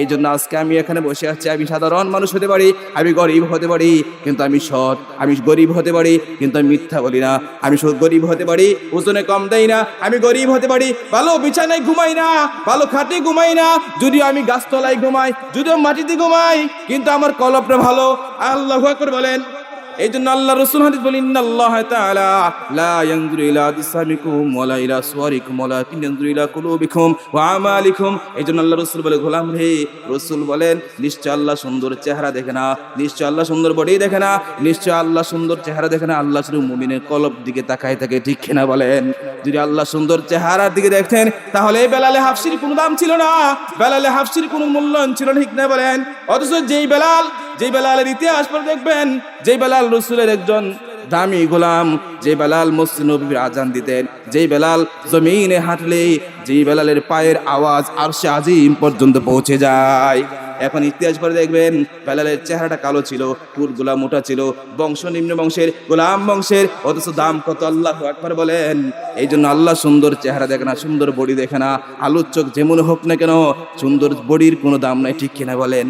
এই জন্য আজকে আমি এখানে বসে আছি। আমি সাধারণ মানুষ হতে পারি, আমি গরিব হতে পারি, কিন্তু আমি সৎ, আমি গরিব হতে পারি, কিন্তু আমি মিথ্যা বলি না। আমি গরিব হতে পারি, ওজনে কম দেই না। আমি গরিব হতে পারি, ভালো বিছানায় ঘুমাই না, ভালো খাটে ঘুমাই না। যদিও আমি গাছতলায় ঘুমাই, যদিও মাটিতে ঘুমাই, কিন্তু আমার কলপটা ভালো। আল্লাহ করে বলেন এই জন্য আল্লাহ রসুল হাদিস বলেন আল্লাহ তাআলা লা ইয়ানজুরু ইলা আজসামিকুম ওয়ালা ইলা সুওয়ারিকুম ওয়ালাকিন ইয়ানজুরু ইলা কুলুবিকুম ওয়া আমালিকুম। এই জন্য আল্লাহ রসুল বলে গোলাম রে রসুল বলেন নিশ্চয় আল্লাহ সুন্দর চেহারা দেখে না নিশ্চয় আল্লাহ সুন্দর বডি দেখে না নিশ্চয় আল্লাহ সুন্দর চেহারা দেখে না আল্লাহ শুধু মুমিনের কলব দিকে তাকায় থাকে ঠিক কিনা বলেন? যদি আল্লাহ সুন্দর চেহারার দিকে দেখতেন তাহলে এই বেলালে হাফসির কোনো দাম ছিল না বেলালে হাফসির কোনো মূল্যায়ন ছিল না, ঠিক না বলেন? অথচ যেই বেলাল যেই বেলালের ইতিহাস পরে দেখবেন, যেই বেলাল রসুলের একজন দামি গোলাম যে বেলাল মসজিদ নবীর আজান দিতেন, যেই বেলাল জমিনে হাঁটলে, যেই বেলালের পায়ের আওয়াজ আর সে আজিম পর্যন্ত পৌঁছে যায়। এখন ইতিহাস করে দেখবেন, বেলালের চেহারাটা কালো ছিল টুরগুলা মোটা ছিল, বংশ নিম্ন বংশের, গোলাম বংশের, অথচ দাম কত আল্লাহ একবার বলেন? এই জন্য আল্লাহ সুন্দর চেহারা দেখে না, সুন্দর বডি দেখে না, আলুর চোখ যেমন হোক না কেন, সুন্দর বডির কোনো দাম নাই, ঠিক কিনা বলেন?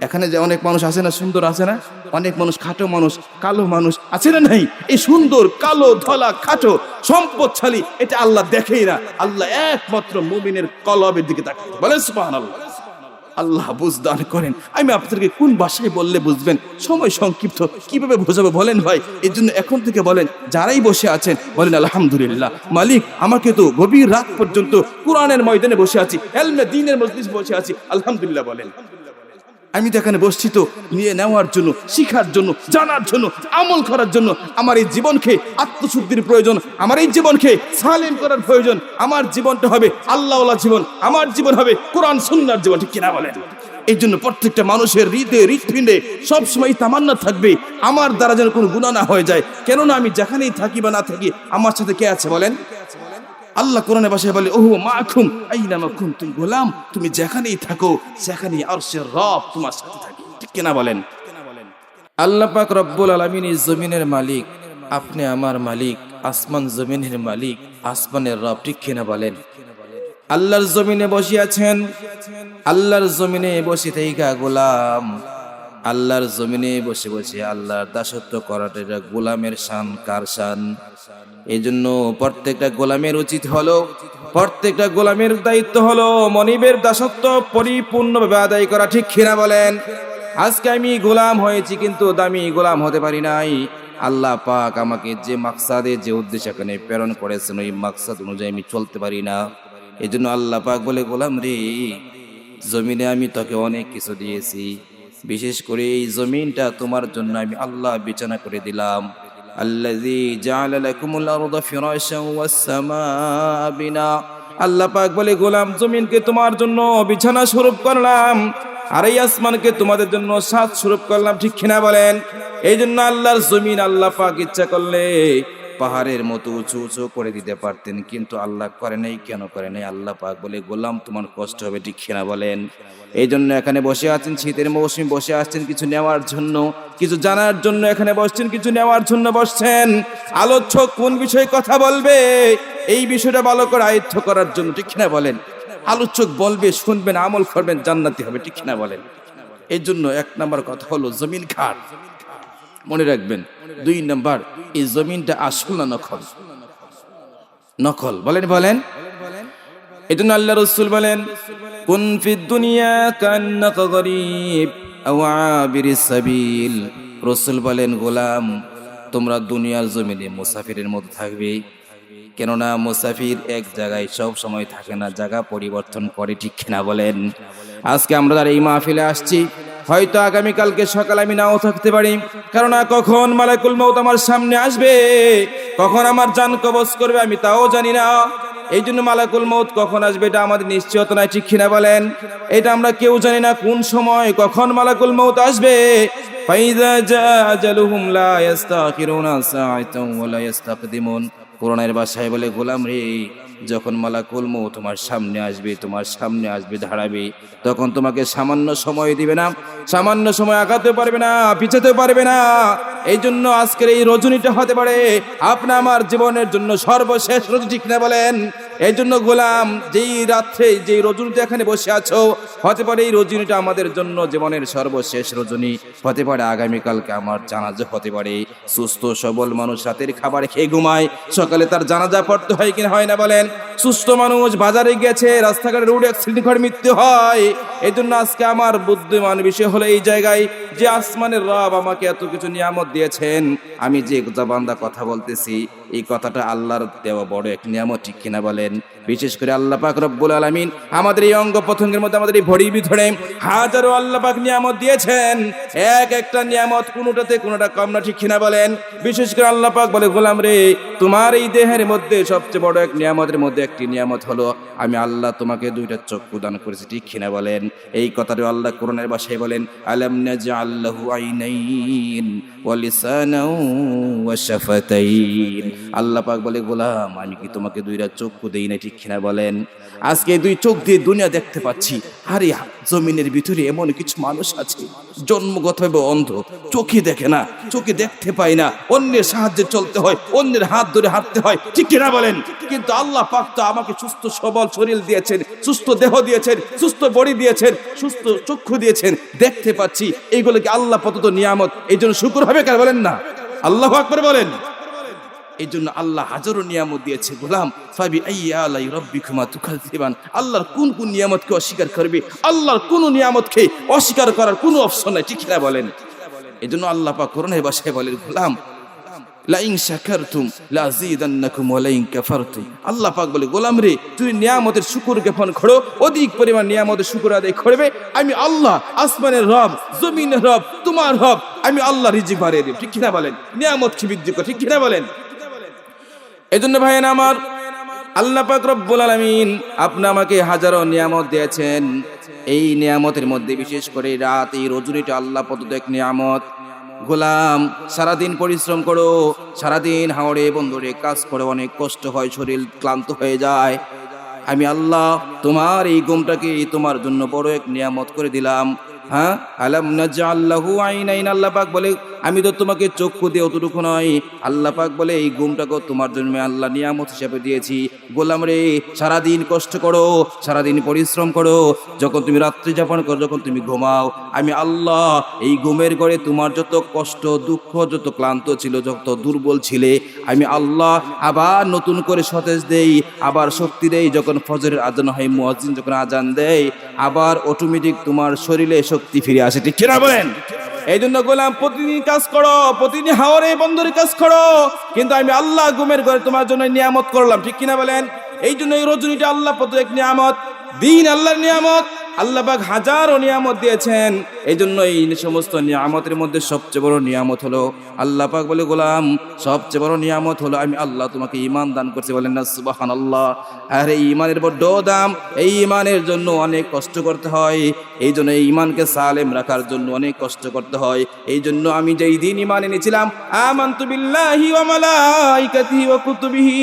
এখানে যে অনেক মানুষ আছে না, সুন্দর আছে না? অনেক মানুষ খাটো মানুষ, কালো মানুষ আছে না নাই? এই সুন্দর, কালো, ধলা, খাটো, সম্পদশালী, এটা আল্লাহ দেখেই না। আল্লাহ একমাত্র মুমিনের কলবের দিকে তাকায়। বলেন সুবহানাল্লাহ। আল্লাহ বুঝদান করেন। আমি আপনাদেরকে কোন ভাষায় বললে বুঝবেন? সময় সংক্ষিপ্ত। কীভাবে বোঝাবো বলেন ভাই? এর জন্য এখন থেকে বলেন, যারাই বসে আছেন, বলেন, আলহামদুলিল্লাহ। মালিক, আমাকে তো গভীর রাত পর্যন্ত কোরআনের ময়দানে বসে আছি হেলমে দিনের মজলিস বসে আছি। আলহামদুলিল্লাহ বলেন। আমি তো এখানে বসছি তো নিয়ে নেওয়ার জন্য, শিখার জন্য, জানার জন্য, আমল করার জন্য। আমার এই জীবনকে আত্মশুদ্ধির প্রয়োজন, আমার এই জীবনকে সালিম করার প্রয়োজন। আমার জীবনটা হবে আল্লাহওয়ালা জীবন, আমার জীবন হবে কোরআন সুন্নার জীবন, ঠিক কিনা বলেন? এই জন্য প্রত্যেকটা মানুষের হৃদয়ে, হৃৎপিণ্ডে সবসময় তামান্না থাকবে, আমার দ্বারা যেন কোনো গুণা না হয়ে যায়। কেননা আমি যেখানেই থাকি বা না থাকি, আমার সাথে কে আছে বলেন? আল্লাহ কোরআনে ভাষায় বলে, ওহো মাখুম আইনা মাখুম তুমি গোলাম? তুমি যেখানেই থাকো, সেখানেই আরশের রব তোমার সাথে থাকে। ঠিক কিনা বলেন? আল্লাহ পাক রব্বুল আলামিন এই জমিনের মালিক, আপনি আমার মালিক, আসমান জমিনের মালিক, আসমানের রব, ঠিক কিনা বলেন? আল্লাহর জমিনে বসে আছেন আল্লাহর জমিনে বসে থাইকা গোলাম। আল্লাহর জমিনে বসে বসে আল্লাহর দাসত্ব করাটা এটা গোলামের শান, কার শান? এই জন্য প্রত্যেকটা গোলামের উচিত হলো, প্রত্যেকটা গোলামের দায়িত্ব হলো মনিবের দাসত্ব পরিপূর্ণভাবে আদায় করা, ঠিক কিনা বলেন? আজকে আমি গোলাম হয়েছি কিন্তু দামি গোলাম হতে পারি নাই। আল্লাহ পাক আমাকে যে মাকসাদে, যে উদ্দেশ্য এখানে প্রেরণ করেছেন, ওই মাকসাদ অনুযায়ী আমি চলতে পারি না। এই জন্য আল্লাহ পাক বলে, গোলাম রে, জমিনে আমি তোকে অনেক কিছু দিয়েছি। বিশেষ করে এই জমিনটা তোমার জন্য আমি আল্লাহ বিছানা করে দিলাম। আল্লাযী জাআলা লাকুমুল আরদা ফিরাশান ওয়াস সামাআ বিনা। আল্লাহ পাক বলে, গোলাম জমিনকে তোমার জন্য বিছানা স্বরূপ করলাম আর এই আসমানকে তোমাদের জন্য সাত স্বরূপ করলাম। ঠিক কিনা বলেন? এই জন্য আল্লাহর জমিন আল্লাহ পাক ইচ্ছা করলে পাহাড়ের মতো উঁচু উঁচু করে দিতে পারতেন, কিন্তু আল্লাহ করে নাই, কেন করে নাই? আল্লাহ পাক বলে, গোলাম, তোমার কষ্ট হবে, ঠিক কিনা বলেন? এই জন্য এখানে বসে আছেন, শীতের মৌসুমে বসে আসছেন, কিছু নেওয়ার জন্য, কিছু জানার জন্য এখানে বসছেন, কিছু নেওয়ার জন্য বসছেন। আলোচ্য কোন বিষয়ে কথা বলবে? এই বিষয়টা ভালো করে আয়ত্ত করার জন্য, ঠিক কিনা বলেন? আলোচক বলবে, শুনবেন, আমল করবেন, জান্নাতি হবে, ঠিক কিনা বলেন? এই জন্য এক নাম্বার কথা হলো, জমিন খাট। মনে রাখবেন, দুই নাম্বার, এই জমিনটা আসল না নকল? নকল। বলেন বলেন। এই জন্য আল্লাহ রসুল বলেন, কুন দুনিয়া কান্নাকা গরিব আও আবিরিস সাবিল। রসুল বলেন, গোলাম, তোমরা দুনিয়ার জমিনে মুসাফিরের মতো থাকবে। কেননা মুসাফির এক জায়গায় সব সময় থাকে না, জায়গা পরিবর্তন করে ঠিক কিনা বলেন? আজকে আমরা যারা এই মাহফিলে আসছি হয়তো আগামীকালকে সকালে আমি নাও থাকতে পারি। কেননা কখন মালাকুল মৌত আমার সামনে আসবে, কখন আমার জান কবজ করবে আমি তাও জানি না। এই জন্য মালাকুল মৌত কখন আসবে এটা আমাদের নিশ্চয়তা নাই, ঠিক কিনা বলেন? এটা আমরা কেউ জানি না কোন সময় কখন মালাকুল মৌত আসবে। ইস্তাকদিমুন কোরআনের ভাষায় বলে, গোলাম রে যখন মালাকুল মৌ তোমার সামনে আসবে, তোমার সামনে আসবে, দাঁড়াবে, তখন তোমাকে সামান্য সময় দিবে না, সামান্য সময় আগাতে পারবে না, পিছাতে পারবে না। এই জন্য আজকের এই রজনীটা হতে পারে। আপনি আমার জীবনের জন্য সর্বশেষ রজনী ঠিক না বলেন? এই জন্য গোলাম, যেই রাত্রে, যেই রজনীতে এখানে বসে আছো, হতে পারে এই রজনীটা আমাদের জন্য জীবনের সর্বশেষ রজনী। হতে পারে আগামীকালকে আমার জানাজা হতে পারে। সুস্থ, সবল মানুষ রাতের খাবার খেয়ে ঘুমায়। সকালে তার জানাজা পড়তে হয় কিনা হয় না বলেন। সুস্থ মানুষ বাজারে গেছে, রাস্তাঘাটে রোড অ্যাক্সিডেন্ট করে মৃত্যু হয়। এই জন্য আজকে আমার বুদ্ধিমান বিষয় হলো এই জায়গায় যে আসমানের রব আমাকে এত কিছু নিয়ামত দিয়েছেন। আমি যে জবান্দা কথা বলতেছি এই কথাটা আল্লাহর দেওয়া বড় এক নিয়ামত, ঠিক কিনা বলেন? বিশেষ করে আল্লাহ পাক রব্বুল আলামিন আমাদের এই অঙ্গ প্রত্যঙ্গের মধ্যে আমাদের এই ভরি ভিতরে হাজারো আল্লাহ পাক নিয়ামত দিয়েছেন। এক একটা নিয়ামত কোনোটাতে কোনোটা কম না, ঠিক কিনা বলেন? বিশেষ করে আল্লাহ পাক বলে, গোলাম রে তোমার এই দেহের মধ্যে সবচেয়ে বড় এক নিয়ামতের মধ্যে একটি নিয়ামত হলো, আমি আল্লাহ তোমাকে দুইটা চক্ষু দান করেছি, ঠিক কিনা বলেন? এই কথাটা আল্লাহ কোরআনের ভাষায় বলেন, আলাম নাজআল্লাহু আইনাইন ওয়া লিসানাও ওয়া শাফাতাইন। আল্লাহ পাক বলে, গোলাম, আমি কি তোমাকে দুইটা চক্ষু দেই না ঠিক কিনা বলেন? আজকে দুই চোখ দিয়ে দুনিয়া দেখতে পাচ্ছি, আরে জমিনের ভিতরে এমন কিছু মানুষ আছে জন্মগতভাবে অন্ধ চোখে দেখে না চোখে দেখতে পায় না। অন্যের সাহায্যে চলতে হয়, অন্যের হাত ধরে হাঁটতে হয়। ঠিক কিনা বলেন? কিন্তু আল্লাহ পাক তো আমাকে সুস্থ, সবল শরীর দিয়েছেন, সুস্থ দেহ দিয়েছেন, সুস্থ বডি দিয়েছেন, সুস্থ চক্ষু দিয়েছেন। দেখতে পাচ্ছি এইগুলোকে আল্লাহ পত নিয়ামত। এই জন্য শুকুর হবে কেন বলেন না? আল্লাহ আকবার বলেন। এই জন্য আল্লাহ হাজারো নিয়ামত দিয়েছে, গোলাম। ফাবি আইয়া আলাই রব্বিকুমা তুকাযিবান। আল্লাহর কোন কোন নিয়ামতকে অস্বীকার করবে? আল্লাহর কোন নিয়ামতকে অস্বীকার করার কোনো অপশন নাই, ঠিক না বলেন? এই জন্য আল্লাহ পাক করোনায় বাসায় বলেন, গোলাম, লাইং শাকারতুম, লাযীদান্নাকুম ওয়া লাইন কাফারতুম। আল্লাহ পাক বলে, গোলাম রে তুই নিয়ামতের শুকর জ্ঞাপন করো, অধিক পরিমাণ নিয়ামতের শুকর আদায় করবে। আমি আল্লাহ, আসমানের রব, জমিনের রব, তোমার রব, আমি আল্লাহ রিজিক বাড়িয়ে দিই ঠিক কিনা বলেন? নিয়ামত কি বৃদ্ধি করে? ঠিক কিনা বলেন? এই জন্য ভাইয়েন আমার, আল্লাহ পাক রব্বুল আলামিন আপনি আমাকে হাজারো নিয়ামত দিয়েছেন। এই নিয়ামতের মধ্যে বিশেষ করে রাত, এই রজনীটা আল্লাহ প্রদত্ত এক নিয়ামত। গোলাম, সারাদিন পরিশ্রম করো, সারাদিন হাওড়ে বন্ধুরে কাজ করে, অনেক কষ্ট হয়, শরীর ক্লান্ত হয়ে যায়। আমি আল্লাহ, তোমার এই গুমটাকে তোমার জন্য বড় এক নিয়ামত করে দিলাম। হ্যাঁ? আলাম নাজাল্লাহু আইনাইন, আল্লাহ পাক বলে, আমি তো তোমাকে চক্ষু দিয়ে অতটুকু নয়। আল্লাহ পাক বলে, এই গুমটাকে তোমার জন্য আল্লাহ নিয়ামত হিসাবে দিয়েছি। গোলাম রে, সারাদিন কষ্ট করো, সারাদিন পরিশ্রম করো। যখন তুমি রাত্রি যাপন করো, যখন তুমি ঘুমাও, আমি আল্লাহ, এই ঘুমের ঘরে তোমার যত কষ্ট, দুঃখ, যত ক্লান্ত ছিল, যত দুর্বল ছিলে, আমি আল্লাহ আবার নতুন করে সতেজ দেই, আবার শক্তি দেই। যখন ফজরের আজান হয়, মুয়াজ্জিন যখন আজান দেয়, আবার অটোমেটিক তোমার শরীরে শক্তি ফিরে আসে, ঠিক কিনা বলেন? এই জন্য গোলাম, প্রতিদিন কাজ করো, প্রতিদিন হাওরে বন্দরে কাজ করো। কিন্তু আমি আল্লাহ গুমের ঘরে তোমার জন্য নিয়ামত করলাম, ঠিক কিনা বলেন? এই জন্য এই রজনীটা আল্লাহ প্রত্যেক নিয়ামত, দিন আল্লাহর নিয়ামত আল্লাহ পাক হাজারো নিয়ামত দিয়েছেন। এই জন্য এই সমস্ত নিয়ামতের মধ্যে সবচেয়ে বড় নিয়ামত হলো, আল্লাহ পাক বলে, গোলাম, সবচেয়ে বড় নিয়ামত হলো আমি আল্লাহ তোমাকে ইমান দান করছি। বলেন না সুবাহান আল্লাহ আর ইমানের বড্ড দাম। এই ইমানের জন্য অনেক কষ্ট করতে হয়। এই জন্য এই ইমানকে সালেম রাখার জন্য অনেক কষ্ট করতে হয়। এই জন্য আমি যেই দিন ইমান এনেছিলাম, আমান্তু বিল্লাহি ওয়া মালাইকাতিহি ওয়া কুতুবিহি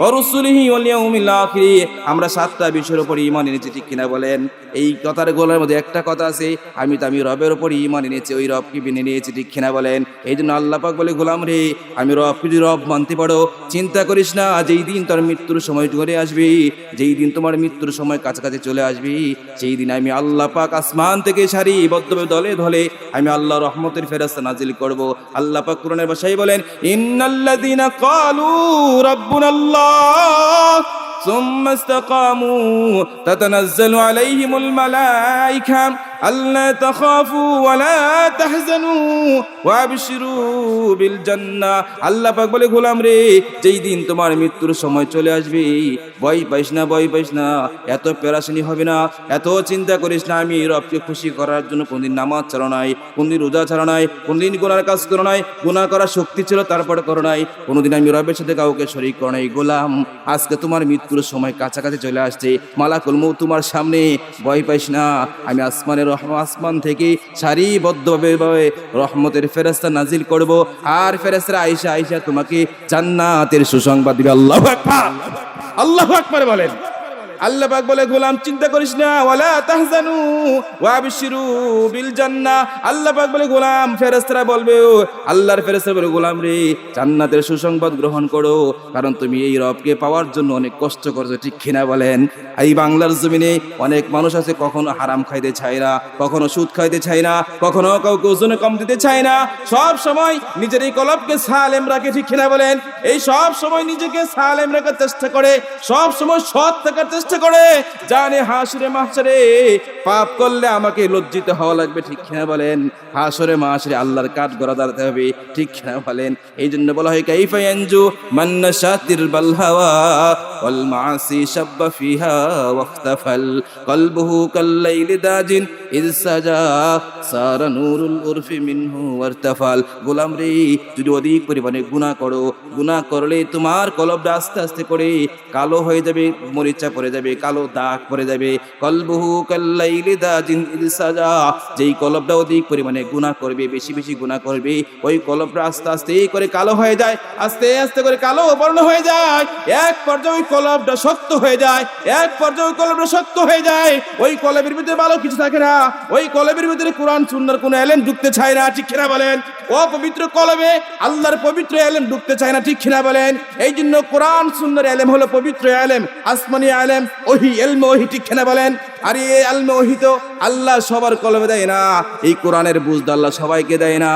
ওয়া রুসুলিহি ওয়াল ইয়াউমিল আখির। আমরা সাতটা বিষয়ের উপর ইমান এনেছি, ঠিক কিনা বলেন? এই কথার গোলার মধ্যে একটা কথা আছে, আমি তো আমি রবের উপর ইমান এনেছি, ওই রবকে মেনে নিয়েছি ঠিক কিনা বলেন? এই জন্য আল্লাহ পাক বলে, গোলাম রে, আমি রব যদি রব মানতে পারো? চিন্তা করিস না, যেই দিন তোর মৃত্যুর সময় চলে আসবি, যেই দিন তোমার মৃত্যুর সময় কাছাকাছি চলে আসবি, সেই দিন আমি আল্লাহ পাক আসমান থেকে সারি বদ্ধভাবে দলে ধলে আমি আল্লাহ রহমতের ফেরাস্তা নাজিল করব। আল্লাহ পাক কোরআনের ভাষায় বলেন, ইন্নাল্লাযীনা ক্বালু রাব্বুনাল্লাহ ثم استقاموا تتنزل عليهم الملائكة. ألا تخافوا ولا تحزنوا وابشروا بالجنة আল্লাহ পাক বলে গোলাম রে যেই দিন তোমার মৃত্যুর সময় চলে আসবে ভয় পাইস না ভয় পাইস না এত পেরাশানি হবে না এত চিন্তা করিস না আমি রবকে খুশি করার জন্য কোনদিন নামাজ ছাড়ো নাই কোনদিন রোজা ছাড়ো নাই কোনদিন গুনার কাজ করো নাই গুনাহ করার শক্তি ছিল তারপরে করো নাই কোনোদিন আমি রবের সাথে কাউকে শরীক করো নাই গোলাম আজকে তোমার মৃত্যুর সময় কাছাকাছি চলে আসছে মালাকুল মৌ তোমার সামনে ভয় পাইস না আমি আসমানের আসমান থেকে সারিবদ্ধভাবে রহমতের ফেরেস্তা নাজিল করব। আর ফেরেস্তা আইসা আইসা তোমাকে জান্নাতের সুসংবাদ দিবে। আল্লাহ আল্লাহ বলেন। আল্লাহ পাক বলে, গোলাম, চিন্তা করিস না, ওয়ালা তাহজানু ওয়াবশিরু বিল জান্নাহ। আল্লাহ বলে, গোলাম, ফেরেশতারা বলবে আল্লাহর ফেরেশতারা বলে, গোলাম রে, জান্নাতের সুসংবাদ গ্রহণ করো, কারণ তুমি এই রবকে পাওয়ার জন্য অনেক কষ্ট করছ, ঠিক কিনা বলেন? এই বাংলার জমিনে অনেক মানুষ আছে, কখনো হারাম খাইতে চায় না, কখনো সুদ খাইতে চায় না, কখনো কাউকে ওজনে কম দিতে চায় না। সব সময় নিজের এই কলবকে সালেম রাখে, ঠিক কিনা বলেন? এই সব সময় নিজেকে সালেম রাখার চেষ্টা করে, সব সময় সৎ থাকার চেষ্টা করে? জানে হাসরে মাসরে, পাপ করলে আমাকে লজ্জিত হওয়া লাগবে, ঠিক কিনা বলেন? হাসরে মাসরে, আল্লাহর কাঠ গড়া দাঁড়াতে হবে, ঠিক কিনা বলেন? এই জন্য বলা হয়, কাইফা এনজু মান্না শাতির বাল মাসি শাব্বা ফিহা ওয়াখতাফাল কলবুহু কাল্লাইলি দাজিন ইজ সাজা সারা নূরুল উরফি মিনহু ওয়ারতাফাল গোলাম রে যদি অধিক পরিমাণে গুনাহ করো, গুনাহ করলে তোমার কলবটা আস্তে আস্তে করে কালো হয়ে যাবে, মরিচা পড়ে যাবে, কালো দাগ পড়ে যাবে। কলবুহু কাল্লাইলি দাজিন সাজা। যেই কলবটা অধিক পরিমাণে গুনাহ করবে, বেশি বেশি গুনাহ করবে, ওই কলবটা আস্তে আস্তে করে কালো হয়ে যায়, আস্তে আস্তে করে কালো বর্ণ হয়ে যায়। এক পর্যায়ে ওই কলবটা শক্ত হয়ে যায়, এক পর্যায়ে ওই কলবটা শক্ত হয়ে যায়, ওই কলবের ভিতরে ভালো কিছু থাকে না, ওই কলবের ভিতরে কোরআন সুন্দর কোনো এলেন ঢুকতে চায় না, ঠিক কিনা বলেন? ও পবিত্র কলবে আল্লাহর পবিত্র এলেম ঢুকতে চায় না, ঠিক কিনা বলেন? এই জন্য কোরআন সুন্দর এলেম হলো পবিত্র এলেম, আসমানি এলেম, ওহি এলম, ওহি, ঠিক কিনা বলেন? আর আলমে ওহি আল্লাহ সবার কলবে দেয় না। এই কোরআনের বুঝ আল্লাহ সবাইকে দেয় না।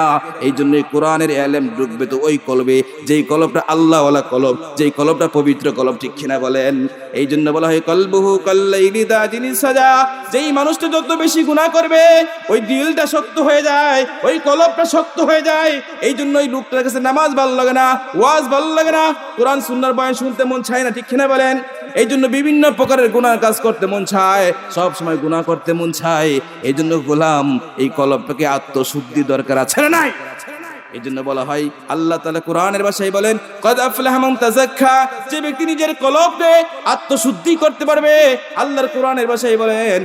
এই জন্য কোরআনের এলেম ঢুকবে তো ওই কলবে। যেই কলবটা আল্লাহওয়ালা কলব, যেই কলবটা পবিত্র কলব, ঠিক কিনা বলেন? এই জন্য বলা হয়, কলবহু দা জিনিস সাজা। যেই মানুষটা যত বেশি গুনাহ করবে, ওই দিলটা শক্ত হয়ে যায়, ওই কলবটা শক্ত হয়ে যায়। এই জন্য ওই লোকটার কাছে নামাজ ভালো লাগে না, ওয়াজ ভালো লাগে না। কোরআন, সুন্নার বয়ান শুনতে মন চায় না, ঠিক কিনা বলেন? এই জন্য বিভিন্ন প্রকারের গুণার কাজ করতে মন চায়, সব সময় গুণা করতে মন চায় এই জন্য গোলাম এই কলমটাকে আত্মশুদ্ধি দরকার আছে না নাই? এই জন্য বলা হয়, আল্লাহ তাআলা কোরআনের ভাষায় বলেন তাযাক্কা যে ব্যক্তি নিজের কলবকে আত্মশুদ্ধি করতে পারবে, আল্লাহর কোরআনের ভাষায় বলেন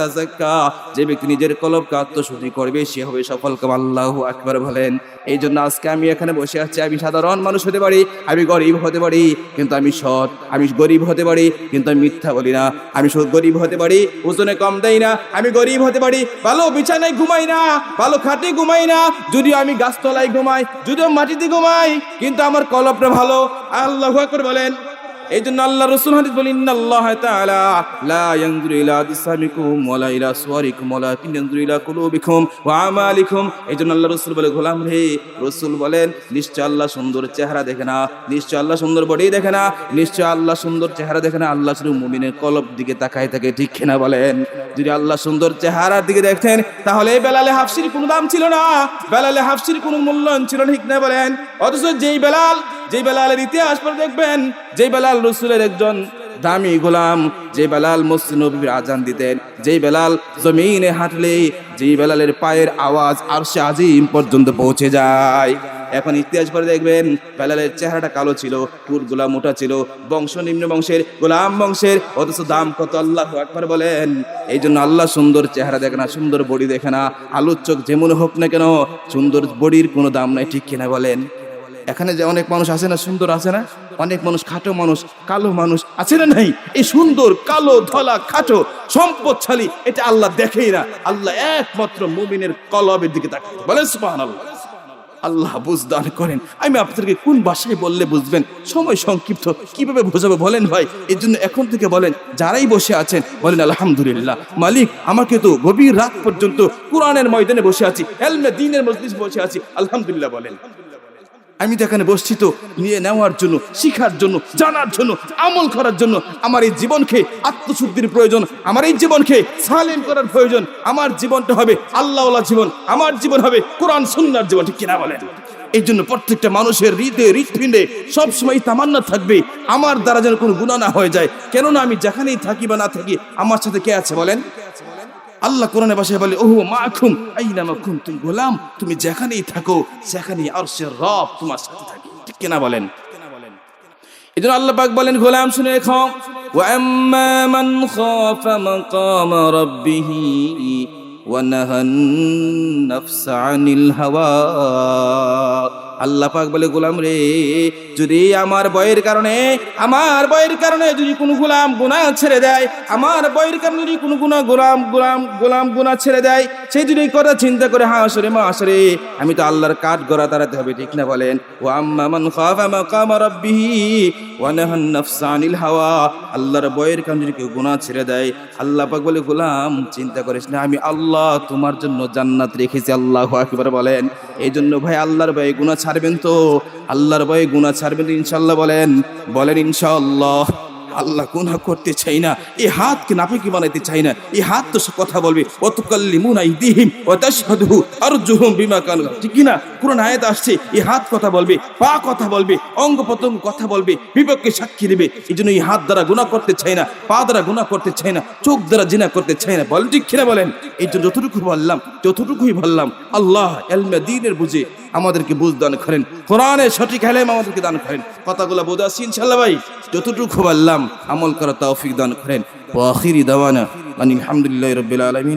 তাযাক্কা যে ব্যক্তি নিজের কলবকে আত্মশুদ্ধি করবে, সে হবে সফল কাম। আল্লাহু আকবার বলেন। এই জন্য আজকে আমি এখানে বসে আছি, আমি সাধারণ মানুষ হতে পারি, আমি গরিব হতে পারি, কিন্তু আমি সৎ, আমি গরিব হতে পারি, কিন্তু আমি মিথ্যা বলি না, আমি গরিব হতে পারি, ওজনে কম দেই না, আমি গরিব হতে পারি, ভালো বিছানায় ঘুমাই না, ভালো খাটে ঘুমাই না, যদিও গাছতলায় ঘুমাই যদিও মাটিতে ঘুমাই কিন্তু আমার কলপটা ভালো। আল্লাহ করে বলেন এই জন্য আল্লাহ রসুল হাদিস বলেন ইন্নাল্লাহ তাআলা লা ইয়ানজুরু ইলা আজসামিকুম ওয়ালা ইলা সুওয়ারিকুম ইলা কুলুবিকুম ওয়া আমালিকুম। এই জন্য আল্লাহ রসুল বলে, গোলাম রে, রসুল বলেন, নিশ্চয় আল্লাহ সুন্দর চেহারা দেখে না, নিশ্চয় আল্লাহ সুন্দর বডি দেখে না, নিশ্চয় আল্লাহ সুন্দর চেহারা দেখে না। আল্লাহ শুধু মুমিনের কলব দিকে তাকায় থাকে, ঠিক কিনা বলেন? যদি আল্লাহ সুন্দর চেহারার দিকে দেখতেন, তাহলে বেলালে হাফসির কোনো দাম ছিল না, বেলালে হাফসির কোনো মূল্যায়ন ছিল ঠিক না বলেন? অথচ যেই বেলাল যেই বেলালের ইতিহাস পরে দেখবেন, যেই বেলাল রসুলের একজন দামি গোলাম যে বেলাল মসজিদ নবীর আজান দিতেন, যেই বেলাল জমিনে হাঁটলে যেই বেলালের পায়ের আওয়াজ আর সে আজিম পর্যন্ত পৌঁছে যায়। এখন ইতিহাস পরে দেখবেন, বেলালের চেহারাটা কালো ছিল টুরগুলা মোটা ছিল, বংশ নিম্ন বংশের, গোলাম বংশের, অথচ দাম কত আল্লাহ একবার বলেন। এই জন্য আল্লাহ সুন্দর চেহারা দেখে না, সুন্দর বডি দেখে না, আলুর চোখ যেমন হোক না কেন, সুন্দর বডির কোনো দাম নাই, ঠিক কিনা বলেন? এখানে যে অনেক মানুষ আছে না, সুন্দর আছে না? অনেক মানুষ খাটো মানুষ, কালো মানুষ আছে না নাই? এই সুন্দর, কালো, ধলা, খাটো, সম্পদশালী, এটা আল্লাহ দেখেই না। আল্লাহ একমাত্র মুমিনের কলবের দিকে তাকায়। বলেন সুবহানাল্লাহ। আল্লাহ বুঝদান করেন। আমি আপনাদেরকে কোন ভাষায় বললে বুঝবেন? সময় সংক্ষিপ্ত। কীভাবে বোঝাবে বলেন ভাই? এর জন্য এখন থেকে বলেন, যারাই বসে আছেন, বলেন, আলহামদুলিল্লাহ। মালিক, আমাকে তো গভীর রাত পর্যন্ত কোরআনের ময়দানে বসে আছি, এলমে দিনের মজলিস বসে আছি। আলহামদুলিল্লাহ বলেন। আমি তো এখানে বসছি তো নিয়ে নেওয়ার জন্য, শিখার জন্য, জানার জন্য, আমল করার জন্য। আমার এই জীবনকে আত্মশুদ্ধির প্রয়োজন, আমার এই জীবনকে সালিম করার প্রয়োজন। আমার জীবনটা হবে আল্লাহওয়ালা জীবন, আমার জীবন হবে কোরআন সুন্নার জীবন, ঠিক কিনা বলেন? এই জন্য প্রত্যেকটা মানুষের হৃদয়ে, হৃৎপিণ্ডে সবসময় তামান্না থাকবে। আমার দ্বারা যেন কোনো গুণা না হয়ে যায়। কেননা আমি যেখানেই থাকি বা না থাকি, আমার সাথে কে আছে বলেন? আল্লাহ কোরআনে ভাষায় বলে ওহু মাখুম আইনা মাখুম তুমি গোলাম তুমি যেখানেই থাকো সেখানেই আরশের রব তোমার সাথে থাকে ঠিক কিনা বলেন এই জন্য আল্লাহ পাক বলেন গোলাম শুনে রেখো ওয়াম্মা মান খাফা মাকাম রাব্বিহি ونهى النفس عن الهوى আল্লাহ পাক বলে, গোলাম রে, যদি আমার বয়ের কারণে, আমার বয়ের কারণে যদি কোনো গোলাম গুণা ছেড়ে দেয়, আমার বয়ের কারণে যদি কোনো গুনা গোলাম গোলাম গোলাম গুণা ছেড়ে দেয় সে যদি এই কথা চিন্তা করে হ্যাঁ আসরে মা, আসরে। আমি তো আল্লাহর কাঠ গড়া দাঁড়াতে হবে, ঠিক না বলেন? ও আম্মা মান খাফা মাকাম রাব্বিহি ওয়া নাহান নাফসা হাওয়া। আল্লাহর বয়ের কারণে যদি কেউ গুনাহ ছেড়ে দেয়, আল্লাহ পাক বলে, গোলাম, চিন্তা করিস না, আমি আল্লাহ তোমার জন্য জান্নাত রেখেছি, আল্লাহু আকবার বলেন। এই জন্য ভাই, আল্লাহর ভয়ে গুনাহ ছাড়বেন তো? আল্লাহর ভয়ে গুনাহ ছাড়বেন ইনশাআল্লাহ বলেন? বলেন, ইনশাআল্লাহ। আল্লাহ গুনাহ করতে চাই না এই হাতকে নাফিকি বানাইতে চাই না এই হাত তো সে কথা বলবে ঠিক কি না? আসছে হাত কথা বলবে, পা কথা বলবে কথা বলবে, বিপক্ষে সাক্ষী দেবে এই জন্য হাত দ্বারা করতে চাই না, পা দ্বারা করতে চাই না, চোখ দ্বারা জিনা করতে চাই না, বলেন এই যতটুকু বললাম, যতটুকুই বললাম, আল্লাহ এলমে দিনের বুঝে আমাদেরকে বুঝ দান করেন। কোরআনে সঠিক হেলেম আমাদেরকে দান করেন। কথাগুলো বোঝা আসছি ইনশাল্লাহ ভাই। যতটুকু বললাম আমল করা তৌফিক দান করেন। ওয়াখিরি দাওয়ানা আলহামদুলিল্লাহ রবিল আলমিন।